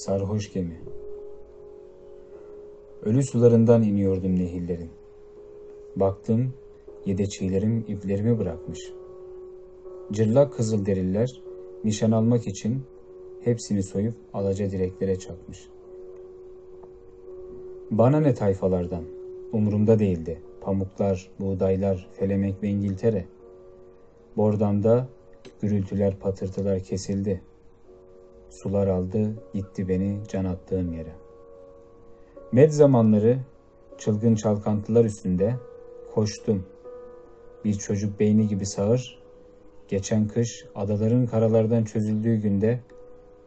sarhoş gemi. Ölü sularından iniyordum nehirlerin. Baktım, yedeçilerim iplerimi bırakmış. Cırlak kızılderililer nişan almak için hepsini soyup alaca direklere çakmış. Bana ne tayfalardan, umurumda değildi. Pamuklar, buğdaylar, Felemek ve İngiltere. Bordamda gürültüler, patırtılar kesildi. Sular aldı, gitti beni can attığım yere. Med zamanları çılgın çalkantılar üstünde koştum. Bir çocuk beyni gibi sağır. Geçen kış adaların karalardan çözüldüğü günde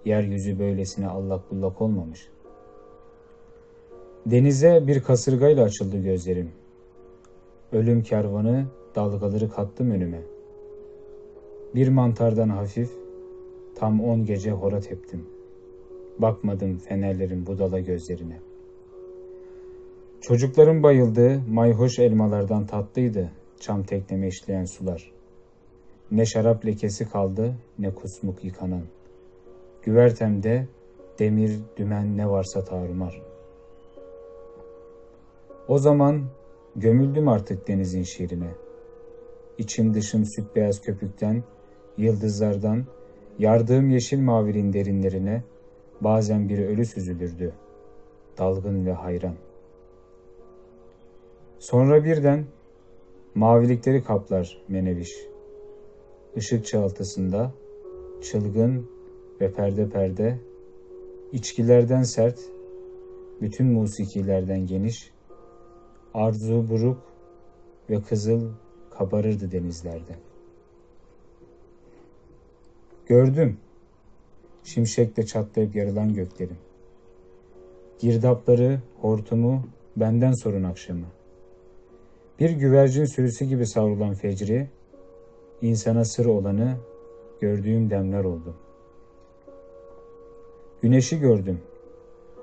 yeryüzü böylesine allak bullak olmamış. Denize bir kasırgayla açıldı gözlerim. Ölüm kervanı dalgaları kattım önüme. Bir mantardan hafif tam on gece horat ettim. Bakmadım fenerlerin budala gözlerine. Çocukların bayıldığı mayhoş elmalardan tatlıydı çam tekneme işleyen sular. Ne şarap lekesi kaldı ne kusmuk yıkanan. Güvertemde demir, dümen ne varsa tarumar. O zaman gömüldüm artık denizin şiirine. İçim dışım süt beyaz köpükten, yıldızlardan, yardığım yeşil mavinin derinlerine bazen bir ölü süzülürdü. Dalgın ve hayran. Sonra birden mavilikleri kaplar meneviş. Işık çağıltısında çılgın ve perde perde, içkilerden sert, bütün musikilerden geniş, arzu buruk ve kızıl kabarırdı denizlerde. Gördüm, şimşekle çatlayıp yarılan göklerin. Girdapları, hortumu benden sorun akşamı. Bir güvercin sürüsü gibi savrulan fecri, insana sır olanı gördüğüm demler oldu. Güneşi gördüm.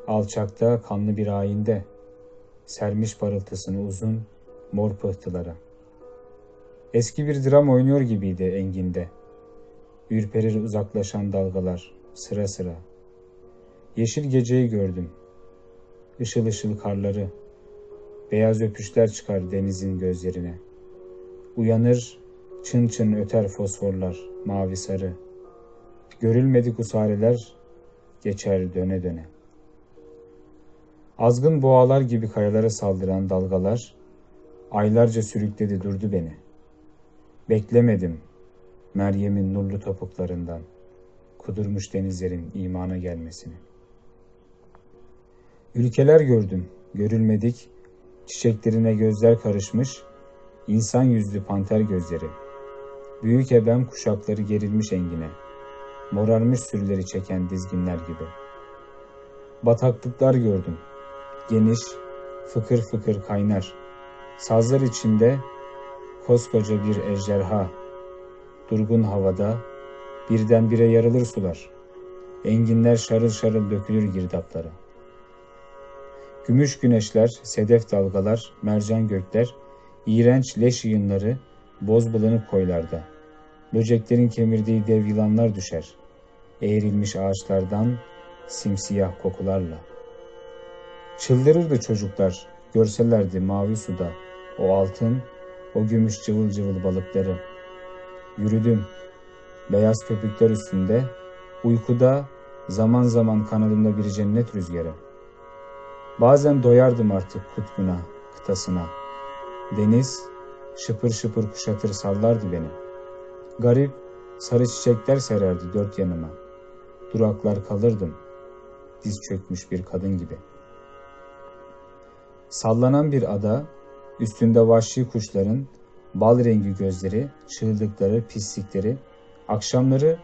Alçakta kanlı bir ayinde sermiş parıltısını uzun mor pıhtılara. Eski bir dram oynuyor gibiydi enginde. Ürperir uzaklaşan dalgalar sıra sıra. Yeşil geceyi gördüm. Işıl ışıl karları. Beyaz öpüşler çıkar denizin gözlerine. Uyanır çın çın öter fosforlar mavi sarı. Görülmedik usareler geçer döne döne. Azgın boğalar gibi kayalara saldıran dalgalar aylarca sürükledi durdu beni. Beklemedim Meryem'in nurlu topuklarından kudurmuş denizlerin imana gelmesini. Ülkeler gördüm, görülmedik, çiçeklerine gözler karışmış, insan yüzlü panter gözleri. Büyük ebem kuşakları gerilmiş engine, morarmış sürüleri çeken dizginler gibi. Bataklıklar gördüm, geniş, fıkır fıkır kaynar. Sazlar içinde koskoca bir ejderha. Durgun havada birdenbire yarılır sular. Enginler şarıl şarıl dökülür girdaplara. Gümüş güneşler, sedef dalgalar, mercan gökler, iğrenç leş yığınları, boz bulanık koylarda. Böceklerin kemirdiği dev yılanlar düşer. Eğrilmiş ağaçlardan simsiyah kokularla. Çıldırırdı çocuklar, görselerdi mavi suda o altın, o gümüş cıvıl cıvıl balıkları. Yürüdüm, beyaz köpükler üstünde, uykuda zaman zaman kanadımda bir cennet rüzgarı. Bazen doyardım artık kutbuna, kıtasına. Deniz şıpır şıpır kuşatır sallardı beni. Garip sarı çiçekler sererdi dört yanıma. Duraklar kalırdım, diz çökmüş bir kadın gibi. Sallanan bir ada, üstünde vahşi kuşların bal rengi gözleri, çığlıkları, pislikleri, akşamları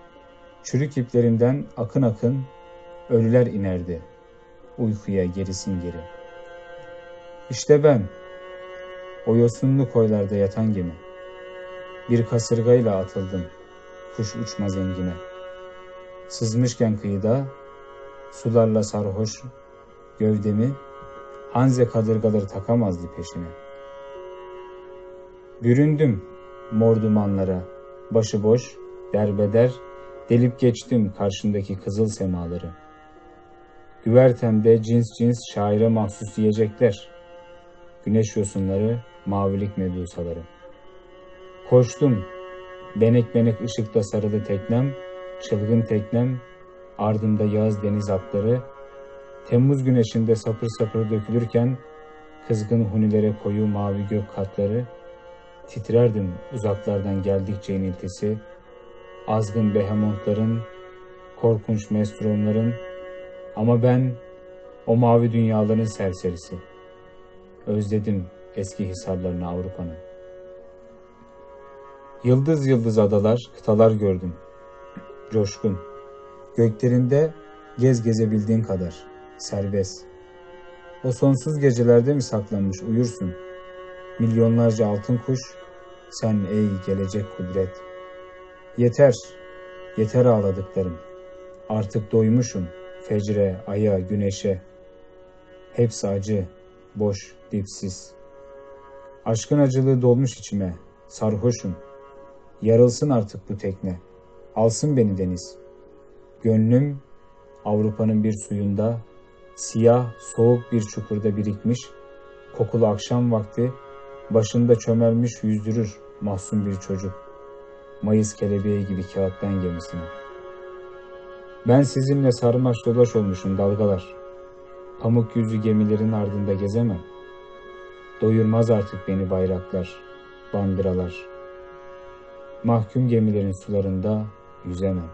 çürük iplerinden akın akın ölüler inerdi uykuya gerisin geri. İşte ben, o yosunlu koylarda yatan gemi. Bir kasırgayla atıldım, kuş uçmaz engine. Sızmışken kıyıda, sularla sarhoş gövdemi, Hanze kadırgaları takamazdı peşine. Büründüm mor dumanlara, başıboş, derbeder, delip geçtim karşındaki kızıl semaları. Güvertemde cins cins şaire mahsus yiyecekler. Güneş yosunları, mavilik medusaları. Koştum, benek benek ışıkta sarılı teknem, çılgın teknem, ardında yağız deniz atları, Temmuz güneşinde sapır sapır dökülürken, kızgın hunilere koyu mavi gök katları, titrerdim uzaklardan geldikçe iniltisi, azgın behemontların, korkunç mestronların, ama ben o mavi dünyaların serserisi. Özledim eski hisarlarını Avrupa'nın. Yıldız yıldız adalar, kıtalar gördüm. Coşkun. Göklerinde gez gezebildiğin kadar. Serbest. O sonsuz gecelerde mi saklanmış uyursun? Milyonlarca altın kuş, sen ey gelecek kudret. Yeter, yeter ağladıklarım. Artık doymuşum fecre, aya, güneşe. Hepsi acı, boş, dipsiz. Aşkın acılığı dolmuş içime, sarhoşum. Yarılsın artık bu tekne, alsın beni deniz. Gönlüm Avrupa'nın bir suyunda, siyah, soğuk bir çukurda birikmiş, kokulu akşam vakti, başında çömelmiş yüzdürür mahzun bir çocuk. Mayıs kelebeği gibi kağıttan gemisine. Ben sizinle sarmaş dolaş olmuşum dalgalar. Pamuk yüzlü gemilerin ardında gezemem. Doyurmaz artık beni bayraklar, bandıralar. Mahkum gemilerin sularında yüzemem.